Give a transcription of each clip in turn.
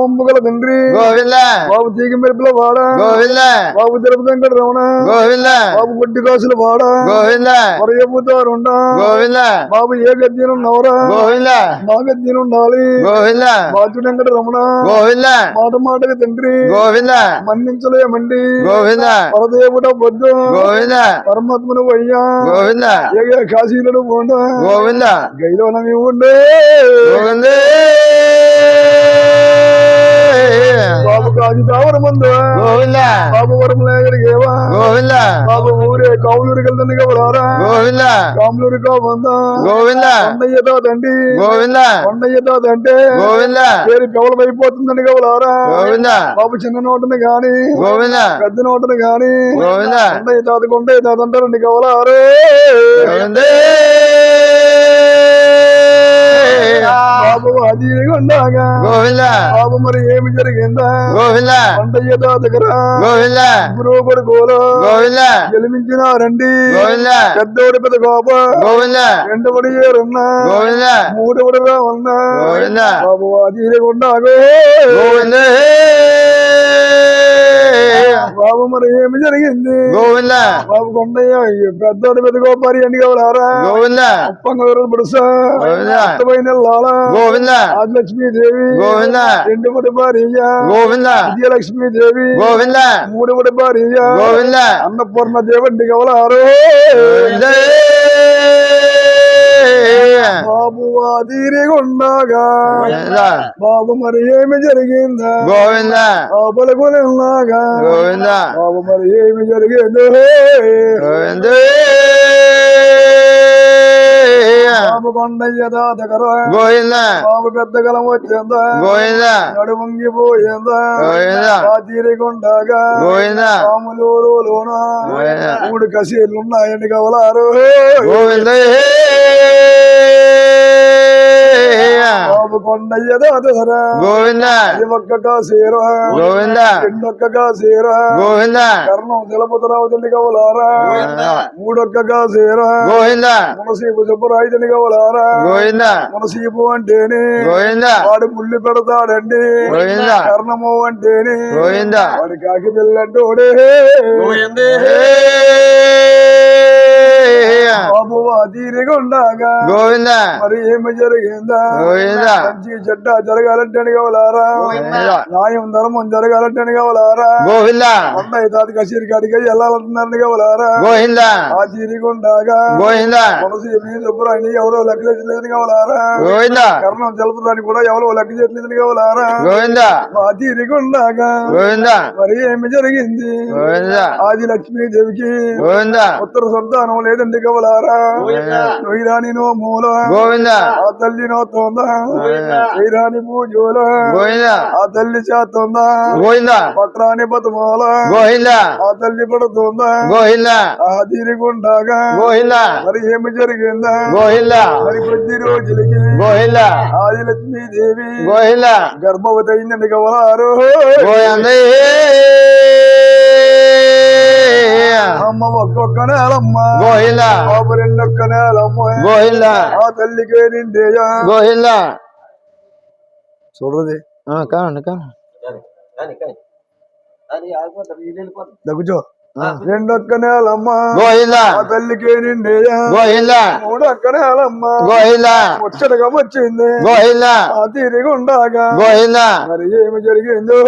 బాబు గల తండ్రి గోవింద బాబు తీగ మెరుపుల వాడ గోవింద బాబు తిరుపతి రమణ గోవింద బాబు గుడ్డి కాసుల వాడ గోవింద మరయపుతారుండ గోవింద బాబు ఏ గద్యను నవరా గోవింద మా గద్యను ఉండాలి గోవింద బాచు వెంకట రమణ గోవింద మాట మాటకి తండ్రి గోవింద మన్నించలేమండి గోవింద పరదేవుడ వద్దు గోవింద పరమాత్మను వయ్యా గోవింద కాశీలను పోండ గోవింద గైలోనవి ఉండే గోవింద బాబు కాశీ తావర మందు. గోవింద. బాబు వరం లేగడిగేవా గోవింద. బాబు ఊరే కౌలూరికి వెళ్తుంది కవరారా గోవింద. కాములూరి కాబందా గోవింద. కొండయ్య తాతండి గోవింద. తాతంటే గోవింద. పేరు కవలమైపోతుందని కవలారా గోవింద. బాబు చిన్న నోటను గాని గోవింద. పెద్ద నోటను గాని గోవింద. కొండయ్య తాత కొండయ్య తాత అంటారండి కవలారే గోవింద. బాబు అది ఉండగా గోవింద బాబు మరి ఏమి జరిగిందా గోవింద కొండయ్య తాత దగ్గర గోవింద గురువు కొడుకోలో గోవింద గెలిపించినారండి గోవింద పెద్దోడి పెద్ద గోప గోవింద రెండవడి ఏరున్నా గోవింద మూడవడి రావన్నా గోవింద బాబు అది ఉండగా గోవింద బాబు మరి ఏమి జరిగింది? గోవింద. బాబు కొండయ్య పెద్దోడి పెద్ద గోపారి అని కావాలారా గోవింద. పొంగవరు బుడుసా? గోవింద. అత్తమైన లాల. గోవింద. ఆదిలక్ష్మీదేవి. గోవింద. రెండవడి భార్య గోవింద. విజయలక్ష్మీదేవి. గోవింద. మూడవడి భార్య గోవింద. అన్నపూర్ణ దేవండి కవలారు గోవింద బాబు అదిరిగుండగా బాబు మరి ఏమి జరిగిందా గోవింద లోపలకున్నాగా గోవింద బాబు మరి ఏమి జరిగింది గోవింద బాబు కొండయ్య దగ్గర గోవింద బాబు పెద్ద గలం వచ్చిందా గోవింద నడుముంగిపోయిందా గోవింద తీరిగుండగా గోవింద గోవింద మూడు కసీర్లు ఉన్నాయండి కవలారు గోవింద బాబు కొండయ్య దగ్గర గోవింద ఒక్క కాసీరా గోవింద రెండొక్క కాసీరా గోవింద కర్ణం తిలపతిరావు తండ్రి కవలారా మూడొక్క కాసీరా గోవింద మనసీపు సుబ్బరాయి తండ్రి కవలారా గోవింద మనసీపు అంటేనే గోవింద వాడు ముళ్ళు పెడతాడండి గోవింద కర్ణము అంటేనే గోవింద వాడి కాకి పిల్లంటోడే బాబు తీరిగుండగా గోవింద. మరి ఏమి జరిగిందా? గోవింద. మంచి చెడ్డ జరగాలంటే కావాలారా? న్యాయం ధర్మం జరగాలంటే కావాలారా? గోవింద. అన్నయ్య తాత కసీరి కాడికి వెళ్ళాలంటున్నారని కావాలారా? గోవింద. ఆ తీరిగుండగా గోవింద. మనసు మీ శుభ్రాన్ని ఎవరో లెక్క చేయలేదని కావాలారా? గోవింద. కర్ణం జలపదాన్ని కూడా ఎవరో లెక్క చేయలేదని కావాలారా? గోవింద. ఆ తీరిగుండగా గోవింద. మరి ఏమి జరిగింది? గోవింద. ఆది లక్ష్మీదేవికి గోవింద. ఉత్తర సంతానం లేదండి కవలారా నో మూల. గోవింద. ఆ తల్లి నో తోంద. శ్రీరాణి పూజోల గోవింద. ఆ తల్లి చేతోందా గోవింద. పట్రాని బతుమాల గోవింద. ఆ తల్లి పడుతుందా గోవింద. ఆ తీరిగుండగా గోవింద. మరి ఏమి జరిగిందా? గోవింద. మరి కొద్ది రోజులకి గోవింద. ఆది లక్ష్మీదేవి గోవింద. గర్భవతి అయిందండి గోవింద. అమ్మ ఒక్కొక్క నేలమ్మ. బాబు రెండొక్క నేలమ్మ. ఆ తల్లికే నిండేయా. గోవింద చూడది కానండి కాను దగ్గుచో రెండొక్క నేలమ్మ. గోవింద ఆ తల్లికే నిండేయా. గోవింద మూడొక్క నేలమ్మ. గోవింద ముచ్చటగా వచ్చింది గోవింద ఆ తీరిగా ఉండగా గోవింద మరి ఏమి జరిగిందో?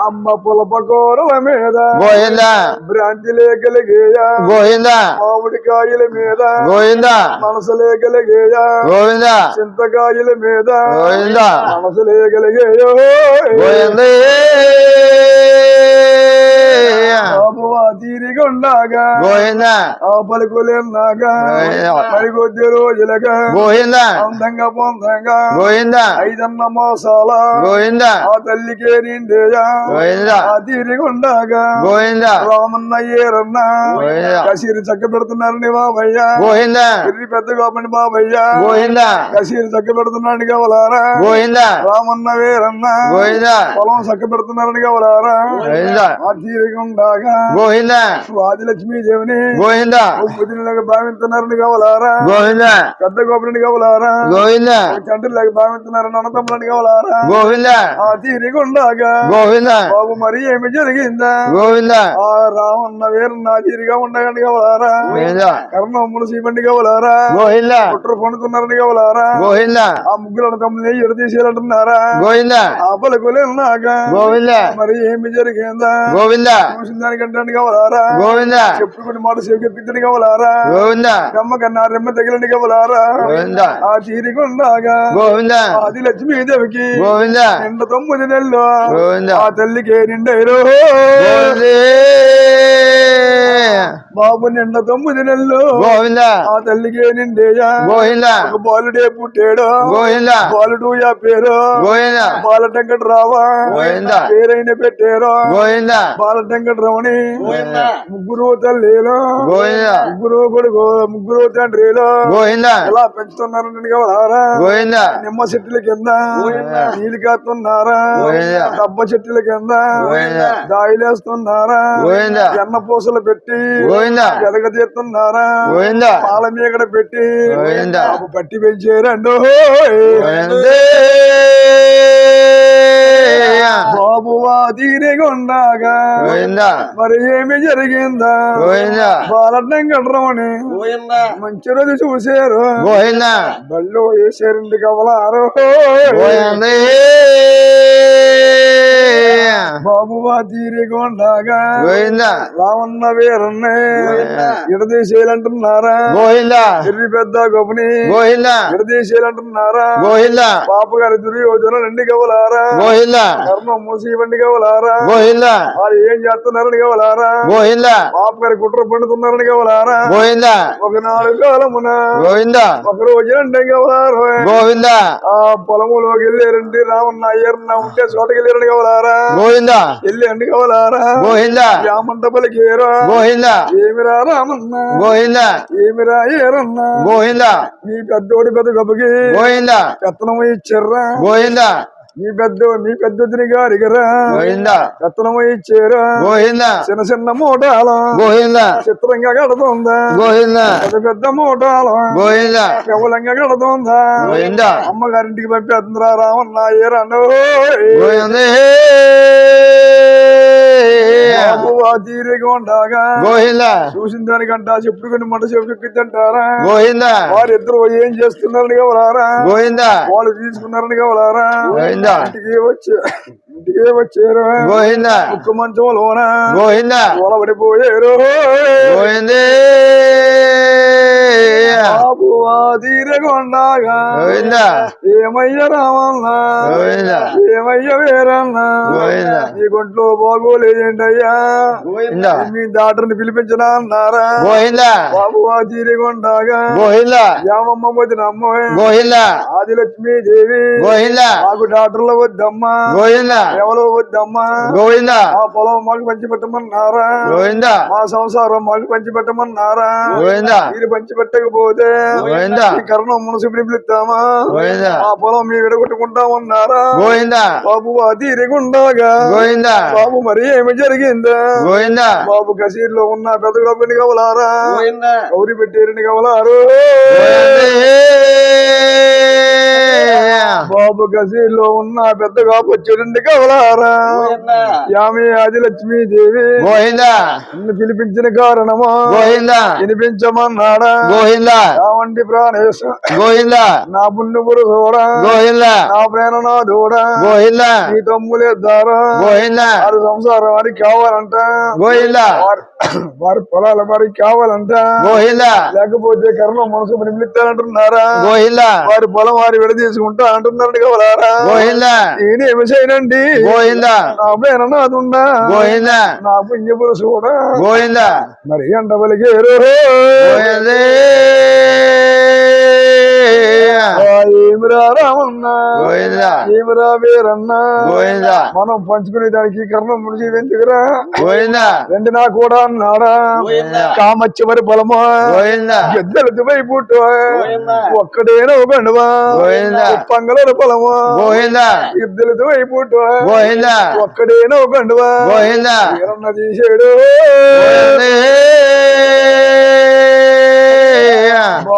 అమ్మ పులప కూరల మీద. గోవింద. భ్రాంతి లేకలిగేయా గోవింద. మామిడికాయల మీద. గోవింద. మనసు లేకలిగేయా గోవింద. చింతకాయల మీద. గోవింద. మనసు లేకలిగేయో గోవింద. బాబు తీరిగా ఉండగా గోవింద. ఆ పలుకులేనాగా మరి కొద్ది రోజులుగా. గోవింద. అందంగా పొందంగా. గోవింద. ఐదన్న మాసాల. గోవింద. ఆ తల్లికే నిండేయా. గోవింద. ఆ తీరిగా ఉండగా గోవింద. రామన్న ఏరన్న. గోవింద. కసీరు చక్క పెడుతున్నారని బాబయ్య. గోవింద. పెళ్ళి పెద్ద కాపండి బాబయ్య. గోవింద. కసీరు చక్క పెడుతున్నాడు కావాలారా గోవింద. రామన్న వేరన్న. గోవింద. పొలం చక్క పెడుతున్నారని కావాలారా గోవింద. ఆ తీరిగా గోవింద. ఆ ఆదిలక్ష్మీదేవిని గోవింద. బుద్ధిలాగా భావిస్తున్నారని కావాలారా? గోవింద. పెద్ద గోపులని కావాలారా? గోవింద. చంటులాగా భావిస్తున్నారని అన్నతమ్ములని కావాలారా? గోవింద. ఆ తీరిగుండాగా గోవింద. బాబు మరి ఏమి జరిగిందా? గోవింద. ఆ రావన్న వేరు నా తీరిగా ఉండగాని కావాలారా? గోవింద. కర్ణమ్ములు సీబండి కావాలారా? గోవింద. కుట్ర పండుతున్నారని కావాలారా? గోవింద. ఆ ముగ్గురు అన్నతమ్ముని ఎడ తీసేయాలంటున్నారా? గోవింద. ఆ పలుకులేనాక గోవింద. మరి ఏమి జరిగిందా? గోవింద. చూసిన దానికంటే కావాలారా? గోవింద. చెప్పుకుని మాట సేవకెప్పించని కావాలారా? గోవింద. రమ్మ కన్నా రెమ్మ తగిలండి కావాలారా? గోవింద. ఆ తీరికొండాగా గోవింద. ఆది లక్ష్మీదేవికి గోవింద. నిండ తొమ్మిది నెలలు. గోవింద. ఆ తల్లికి నిండైరో బాబు నిండ తొమ్మిది నెలలు గోవింద? ఆ తల్లికి నిండేయా? గోవింద? ఒక బాలుడే పుట్టాడు? గోవింద? బాలుడు యా పేరు? గోవింద? బాల వెంకటరావా గోవింద? పేరైన పెట్టారు? గోవింద? బాల వెంకటరమణి ముగ్గురు తల్లిలో? గోవింద? ముగ్గురు కొడుకు ముగ్గురు తండ్రిలో? గోవింద? ఎలా పెంచుతున్నారని కావాలా గోవింద? నిమ్మ చెట్టుల కింద? నీళ్ళు కాస్తున్నారా? గోవింద. దబ్బ చెట్టుల కింద? గోవింద. దాయిలేస్తున్నారా? గోవింద. ఎన్న పూసలు పెట్టి గోవింద. ఎదగ తీస్తున్నారా గోవింద పాల మీగడ పెట్టి పట్టి పెంచారండు. గోవిందే. బాబు తీరిగొండాగా గోవింద. మరి ఏమి జరిగిందా? గోవింద. బాలడ్డం కడరమని మంచి రోజు చూశారు. గోవింద. బళ్ళు వేసారండి కవలారు. గోవిందే బాబు తీరిగొండాగా. గోవింద. రావన్న వీరన్నే ఇడదీసేయాలంటున్నారా గోవింద. ఎర్రి పెద్ద గొప్పని. గోవింద. ఇడదీసేయాలంటున్నారా గోవింద. పాప గారి దుర్యోజనలు ఎండి కవలారా గోవింద. కర్మ మూసి బండి కవలారా గోవింద. వాళ్ళు ఏం చేస్తున్నారని కవలారా గోవింద. పాప గారి కుట్ర పండుతున్నారని కవలారా గోవింద. ఒక నాలుగు కాలమున గోవింద. ఒక రోజు అంటే కవలారు గోవింద. ఆ పొలములోకి వెళ్ళారండి. రావన్న అయ్యన్న ఉంటే చోటకి వెళ్ళారని కవలారా గోవింద? వెళ్ళి అండి కవలారా? గోవింద? రామంట పలికేరా గోవింద? ఏమిరా రామన్న? గోవింద? ఏమిరా ఏరన్నా? గోవింద? మీ పెద్దోడి పెద్ద గొప్పకి గోవింద? పెత్తనం ఇచ్చారా? గోవింద? మీ పెద్ద మీ పెద్దొద్దిని గారిగరా గోవింద. పెత్తనం ఇచ్చారా. గోవింద. చిన్న చిన్న మూటాల. గోవింద. చిత్రంగా కడుతుందా. గోవింద. పెద్ద పెద్ద మూటాల. గోవింద. కేవలంగా కడుతుందా. గోవింద. అమ్మగారింటికి పంపేస్తుందిరా రామన్న ఏరన్ను గోవిందే. తీరిగా ఉండగా. గోవింద. చూసిన దానికంట చెప్పుకుని మంట చెప్పుకుంటారా గోవింద. వారిద్దరు ఏం చేస్తున్నారని కావాలారా గోవింద. వాళ్ళు తీసుకున్నారని కావాలారా గోవింద. ఇంటికి వచ్చి ఇంటికి వచ్చారు. గోవింద. ముక్క మంచంలోన? గోవింద. పడిపోయారు గోవిందే. బాబు తీరగొండగా ఏమయ్య రామన్న? ఏమయ్య వేరన్నా. మీ గుంట్లో బాగోలేదంటయ్యా? మీ డాక్టర్ని పిలిపించనా అన్నారా? గోవింద. బాబు తీరగొండగా గోవింద. యామమ్మ వదిన అమ్మ ఆదిలక్ష్మీ దేవి మాకు డాక్టర్లు వద్దమ్మా. ఎవరు వద్దమ్మా. ఆ పొలం మాకు పంచి పెట్టమన్నారా మా సంసారం మాకు పంచి పెట్టమన్నారా మీరు పంచి పెట్టకపోతే గోవింద. కరుణ మునసిపిని పిలుస్తామా గోవింద? ఆ పొలం మీ విడగొట్టుకుంటామన్నారా గోవింద? బాబు అది ఇరుగుండగా. గోవింద? బాబు మరి ఏమి జరిగిందా? గోవింద? బాబు కసీర్లో ఉన్న పెద్ద గొప్పని కవలారా? గౌరి పెట్టేరని కవలారు. బాబు కసీర్లో ఉన్న పెద్ద కాపు వచ్చేటండి కవలారా యామి ఆదిలక్ష్మీ దేవి గోవింద. నిన్ను పిలిపించిన కారణమా. గోవింద. వినిపించమన్నాడా. గోవింద. రావండి ప్రాణేశ. గోవింద. నా పుణ్యపురు చూడా గోవింద. నా ప్రేరణ నా దూడా గోవింద. నీ తమ్ములేద్దారా గోవింద. వారి సంసారం వారికి కావాలంట. గోవింద. వారి పొలాల వారికి కావాలంట. గోవింద. లేకపోతే కర్మ మనసు నిమిత్తానంటున్నారా గోవింద. వారి పొలం వారి విడ తీసుకుంటా గోవింద. నేనేమి చేయనండి? గోవింద. నా ప్రేరణ నాదుండా గోవింద. నా పుణ్యపురు చూడా గోవింద. మరి అంట బలిగేరు ఏమిరా రామన్న ఏమిరా వీరన్న మనం పంచుకునే దానికి కర్ణం మనిషి ఎందుకురా? రెండు నా కూడా అన్నాడా? కామచ్చమరి బలమా? గోవింద. ఎద్దెలది పై పుట్టు ఒక్కడేనో గండువా పంగళ బలమా? ఇద్దరితో పై పుట్టు ఒక్కడేనో గండువా వీరన్న తీసాడు.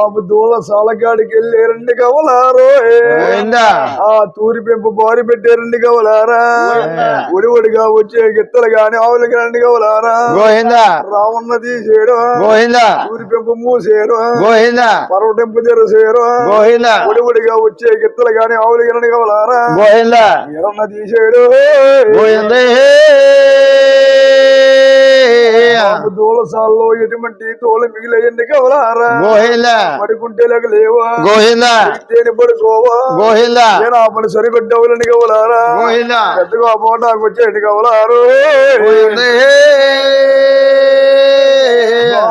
బాబు దూల సాలగాడికి వెళ్ళి రెండు కవలారో ఆ తూరి పెంపు బారి పెట్టే రెండు కవలారా ఒడి ఒడిగా వచ్చే గిత్తలు గాని ఆవులకి రెండు కవలారా రావణ తీసేడు తూరి పెంపు మూసేరు. గోవింద. పర్వ టెంపు తెరసేరు ఒడి ఒడిగా వచ్చే గిత్తలు గాని ఆవులకి రెండు కవలారా వీరన్న తీసేడు గోవింద బాబు దూల సాల్లో ఎటువంటి తోలు మిగిలేయండి కవలారా పడుకుంటే లేక లేవా? గోవింద తేనె పడుకోవా? గోవింద నేను ఆ పని సరికొట్టవులని కవలారా పెద్దగా పోటాకు వచ్చేటి కవలారు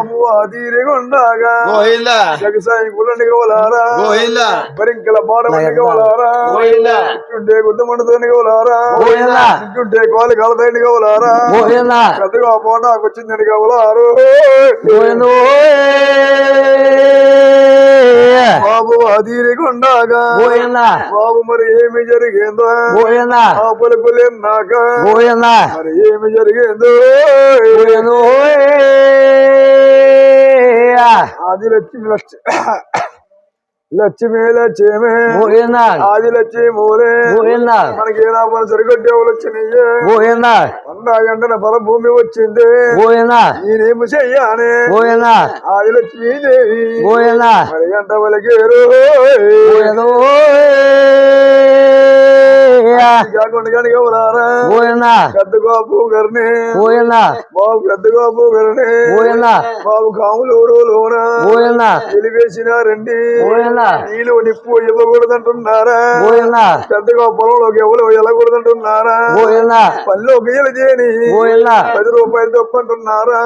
బాబు అదీరిగుండగా గోవింద. జగసాయి గుళ్ళని కవలారా గోవింద. బరింకల పాడమని కవలారా గోవింద. ఇట్టుంటే గుద్దమంటతోని కవలారా గోవింద. ఇట్టుంటే కోలి కలతైని కవలారా గోవింద. పెద్దగా పోటాకు వచ్చిందని కవలారు బాబు అదీరిగుండగా బాబు మరి ఏమి జరిగిందో. ఆ పలుకులేనాక మరి ఏమి జరిగిందో. ఆది లక్ష్మి లక్ష్మి. లక్ష్మి లక్ష్మి. ఆది లక్ష్మి మూలే. గోవింద మనకి ఏనా పని సరికొట్టేవాళ్ళు వచ్చినాయి. అన్నా ఎండన భూమి వచ్చింది. నేనేమి చెయ్యానే? ఆది లక్ష్మీ దేవి. మరి గంట వలకేరు గారిని బాబు గారిని బాబు లోన నీళ్ళు నిప్పు ఇవ్వకూడదంటున్నారా? పెద్దగా పొలంలోకి ఎవరు వెళ్ళకూడదంటున్నారా? గోవింద పనిలో బియ్యలు చేయని. గోవింద పది రూపాయలు తప్పంటున్నారా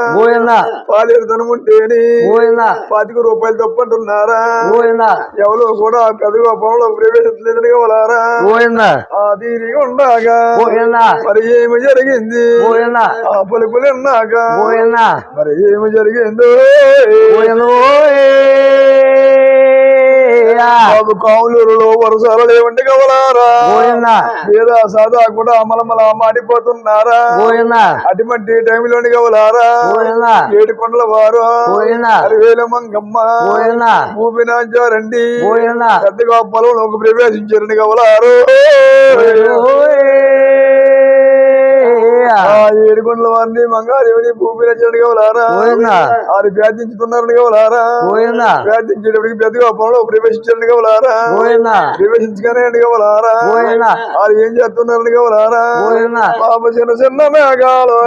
పాలేరు ధనముంటేని. పాతిక రూపాయలు తప్పంటున్నారా ఎవరు కూడా పెద్దగా పొలంలో ప్రవేశించలేదని ఆ దీనికి ఉండగా మరి ఏమి జరిగింది ఆ పలుకులు ఉన్నాక గోవింద మరి ఏమి జరిగిందో బాబు కావులూరులో వరుసలు లేవండి కవలారా మీద సాదా కూడా అమలమల మాడిపోతున్నారా. అటువంటి టైంలోని కవలారా గోవింద ఏడు కొండల వారు. అరివేల మంగమ్మ. భూమినాచారండి పెద్దగా పొలంలోకి ప్రవేశించారని కవలారు ఆ ఏడు కొండల వారిని మంగాదేవిని భూమినాచారని కవలారా? గోవింద అది ప్రార్థించుతున్నారని కవలారా? ప్రార్థించేటప్పటికి పెద్దగా పొలంలో ప్రవేశించారని కవలారా? ప్రవేశించగానే అండి కవలారా? అది ఏం చేస్తున్నారని కవలారా? బాబు చిన్న చిన్న మేఘాలు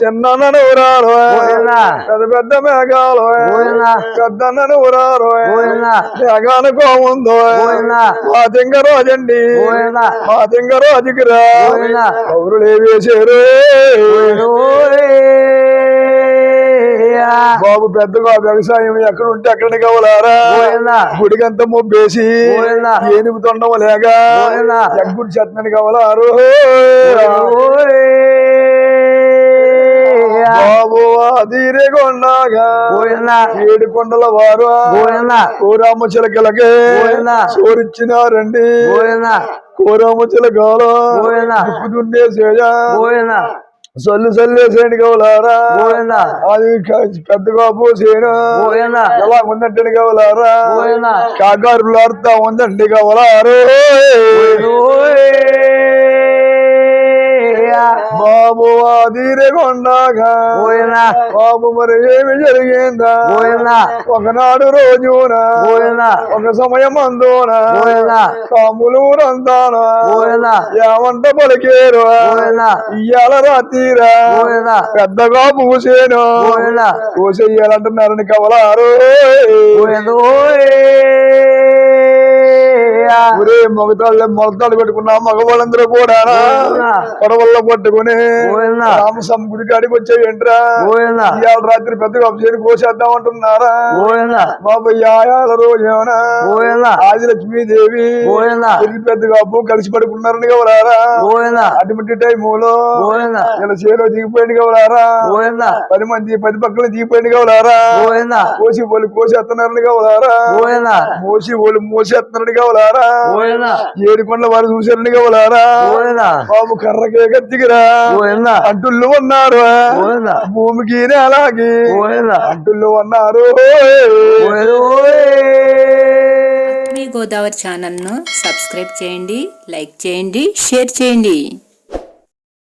చిన్న నూరాలు పెద్ద పెద్ద మేఘాలు పెద్ద నూరాలు మేఘాలు కోముందో మా తింగ రోజండి మా తింగ రోజుకిరా గోవింద కౌరులే వేసారు బాబు పెద్దగా వ్యవసాయం ఎక్కడ ఉంటే అక్కడ కావాలారా? గుడికంత మొబ్బేసి ఏనుగు తొండం లేక ఎగ్గుడు చెత్తని కావాలారు? బాబు అదిరే కొండగా. ఏడు కొండల వారు. గోవింద కోరామ చిలకలకి గోవింద సోరిచ్చినారండి గోవింద కోరామ చిలకాలు దున్నేసేయ గోవింద సల్లు సల్లేసేయండి కావాలారా గోవింద అది క- పెద్దగా పోసేను గోవింద ఎలా ఉందంటే కావాలారా గోవింద కాకారులాడుతా ఉందండి కావాలారు బాబు అదిరే కొండగా. గోవింద బాబు మరి ఏమి జరిగిందా? గోవింద ఒకనాడు రోజున? గోవింద ఒక సమయం అందున? గోవింద కాములూరంతాన గోవింద ఏమంట పలికేరు గోవింద ఇయ్యాల రాతీరా గోవింద పెద్దగా పూసేను? గోవింద పూసేయాలంటున్నారని కవలారు. అయ్యా ఒరే మగతాళ్ళు మొలతాడు పెట్టుకున్న మగవాళ్ళందరూ కూడా. పడవల్లో పట్టుకుని? రామస్వామి గుడి కాడికి ఇవాళ రాత్రి పెద్దగా అభిషేకం కోసేద్దాం అంటున్నారా? రోజేనా పోయిందా ఆదిలక్ష్మీదేవి. పోయిందా పెళ్ళి పెద్ద కాపు కలిసి పడుకున్నారని కవరారా పోయిందా అటువంటి టైములో ఇలా చేలో దిగిపోయింది కవరారా పోయిందా పది మంది పది పక్కన దిగిపోయింది కవరారా పోయిందా కోసి వాళ్ళు కోసేస్తున్నారని కవరారా పోయిందా మోసి వాళ్ళు మోసేస్తున్నారని పోయిందా ఏడు కొండల వారు చూశారని కవలారా బాబు కర్రకే పోయిందా అంటుళ్ళు ఉన్నారు. భూమికి అలాగే. అంటుళ్ళు ఉన్నారు. మీ గోదావరి ఛానల్ను సబ్స్క్రైబ్ చేయండి లైక్ చేయండి షేర్ చేయండి.